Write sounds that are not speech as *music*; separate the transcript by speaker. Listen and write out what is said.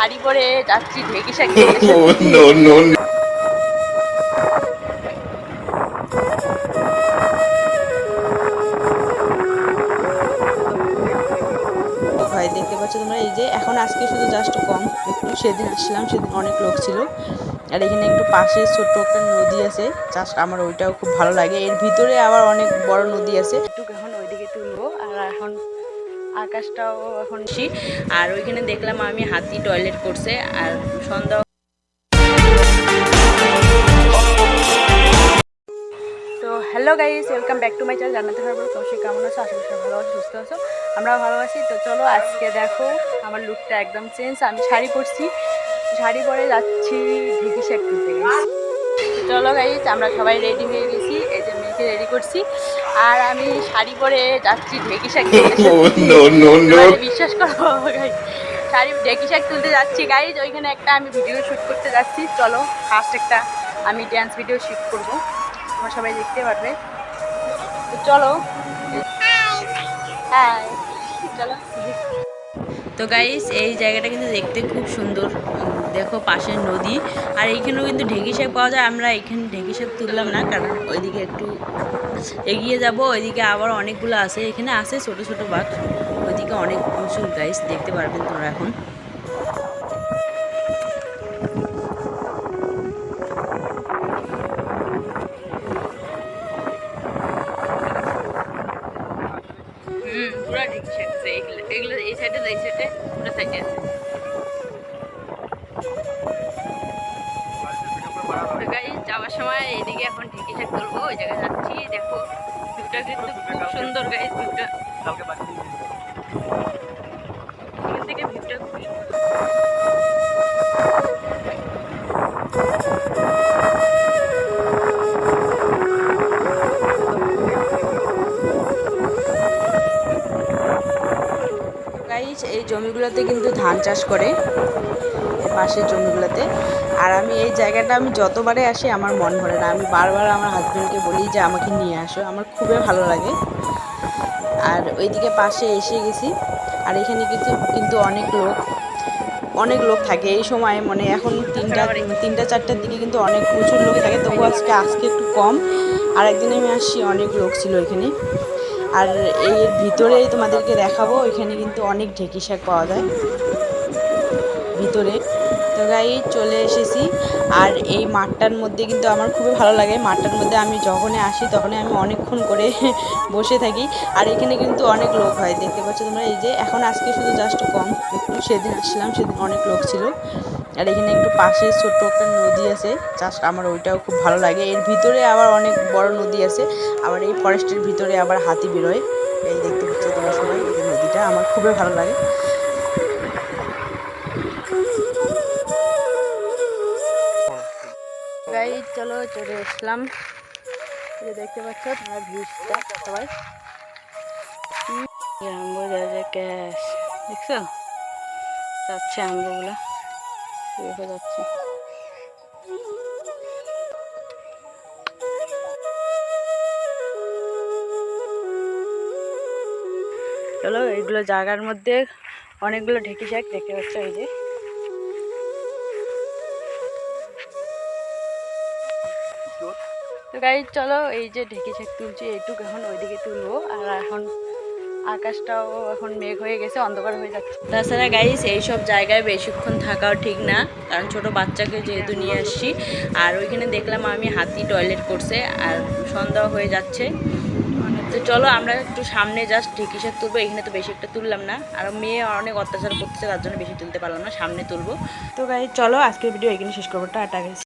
Speaker 1: শাড়ি পরে যাচ্ছি ঢেকি. *laughs*
Speaker 2: হয় দেখতে পাচ্ছ তোমরা এই যে এখন আজকে শুধু জাস্ট কম। একটু সেদিন আসলাম সেদিন অনেক লোক ছিল। আর এখানে একটু পাশে ছোট্ট একটা নদী আছে। জাস্ট আমার ওইটাও খুব ভালো লাগে। এর ভিতরে আবার অনেক বড় নদী আছে। একটু এখন ওইদিকে তুলবো আর এখন আকাশটাও এখন আর ওইখানে দেখলাম আমি হাতি টয়লেট করছে, আর সন্ধ্যা তো hello guys welcome back to my channel জানাতে পারব তো সে কেমন আছো? আশা করি ভালো আছো, সুস্থ আছো। আমরাও ভালো আছি। তো চলো আজকে দেখো, আমার লুকটা একদম চেঞ্জ আমি শাড়ি পরছি। শাড়ি পরে যাচ্ছি ঢেকি তুলতে চলো গাইস, আমরা সবাই রেডি হয়ে গেছি। মেয়েকে রেডি করছি। আর আমি শাড়ি পরে যাচ্ছি ঢেকি শেক *laughs* তুলতে
Speaker 3: no no no.
Speaker 2: বিশ্বাস করো শাড়ি ঢেকি শাক তুলতে যাচ্ছি গাইজ ওইখানে একটা আমি ভিডিও শ্যুট করতে যাচ্ছি। চলো ফার্স্ট একটা আমি ড্যান্স ভিডিও শ্যুট করব। তোমরা সবাই দেখতে পারবে। তো চলো। হ্যাঁ চলো। তো গাইস এই জায়গাটা কিন্তু দেখতে খুব সুন্দর। দেখো পাশের নদী। আর এইখানেও কিন্তু ঢেঁকি শাক পাওয়া যায়। আমরা এখানে ঢেঁকি শাক তুললাম না, কারণ ওইদিকে একটু এগিয়ে যাব। ওইদিকে আবার অনেকগুলো আছে। এখানে আছে ছোট ছোট বাঘ। ওইদিকে অনেক প্রচুর গাইস দেখতে পারবেন তোমরা এখন। পুরো শাক এগুলো এগুলো এই সাইডে এই সাইডে পুরো সাইডে আছে। যাওয়ার সময় এদিকে এখন ঠিকই ঠাক তুলবো ওই জায়গায় যাচ্ছি। দেখো ভিউটা কিন্তু খুব সুন্দর গাইজ ভিউটা। এখান থেকে ভিউটা খুব গাইস এই জমিগুলোতে কিন্তু ধান চাষ করে পাশের জমিগুলোতে। আর আমি এই জায়গাটা আমি যতবারে আসি আমার মন ভরে না। আমি বারবার আমার হাজব্যান্ডকে বলি যে, আমাকে নিয়ে আসো। আমার খুবই ভালো লাগে। আর ওইদিকে পাশে এসে গেছি। আর এখানে কিন্তু কিন্তু অনেক লোক অনেক লোক থাকে। এই সময় মানে এখন তিনটা তিনটা, চারটার দিকে কিন্তু অনেক প্রচুর লোক থাকে। তবু আজকে আজকে একটু কম। আর একদিন আমি আসছি, অনেক লোক ছিল এখানে। আর এর ভিতরেই তোমাদেরকে দেখাবো এখানে কিন্তু অনেক ঢেঁকি শাক পাওয়া যায়। ভিতরে। তো গাই চলে এসেছি। আর এই মাঠটার মধ্যে কিন্তু আমার খুবই ভালো লাগে। মাঠটার মধ্যে আমি যখনই আসি তখনই আমি অনেকক্ষণ করে *laughs* বসে থাকি। আর এখানে কিন্তু অনেক লোক হয়। দেখতে পাচ্ছ তোমরা এই যে, এখন আজকে শুধু জাস্ট কম। একটু সেদিন আসলাম সেদিন অনেক লোক ছিল। আর এখানে একটু পাশে ছোট্ট একটা নদী আছে। জাস্ট আমার ওইটাও খুব ভালো লাগে। এর ভিতরে আবার অনেক বড় নদী আছে। আবার এই ফরেস্টের ভিতরে আবার হাতি বেরোয়। এই দেখতে পাচ্ছ তোমরা সবাই, এই নদীটা আমার খুবই ভালো লাগে। চলো চলে যে দেখতে পাচ্ছ তোমরা ভিউজটা, সবাই। আম্বু যা যা ক্যাশ। দেখছ? যাচ্ছে আম্বুগুলো দেখে যাচ্ছে। চলো, এইগুলো জায়গার মধ্যে অনেকগুলো ঢেকি শাক দেখতে পাচ্ছ, এই যে। গাই চলো, এই যে ঢেকে শাক তুলছি, এইটুকু এখন ওইদিকে তুলবো। আর এখন আকাশটাও এখন মেঘ হয়ে গেছে, অন্ধকার হয়ে যাচ্ছে। তাছাড়া গাইস এইসব জায়গায় বেশিক্ষণ থাকাও ঠিক না, কারণ ছোট বাচ্চাকে যেহেতু নিয়ে আসছি। আর ওইখানে দেখলাম আমি হাতি টয়লেট করছে, আর সন্ধ্যা হয়ে যাচ্ছে। তো চলো, আমরা একটু সামনে জাস্ট ঢেকি শাক তুলবো, এখানে তো বেশি একটা তুললাম না। আর মেয়ে অনেক অত্যাচার করতেছে, তার জন্য বেশি তুলতে পারলাম না, সামনে তুলবো। তো গাই চলো, আজকের ভিডিও এখানে শেষ করব, টাটা গাইস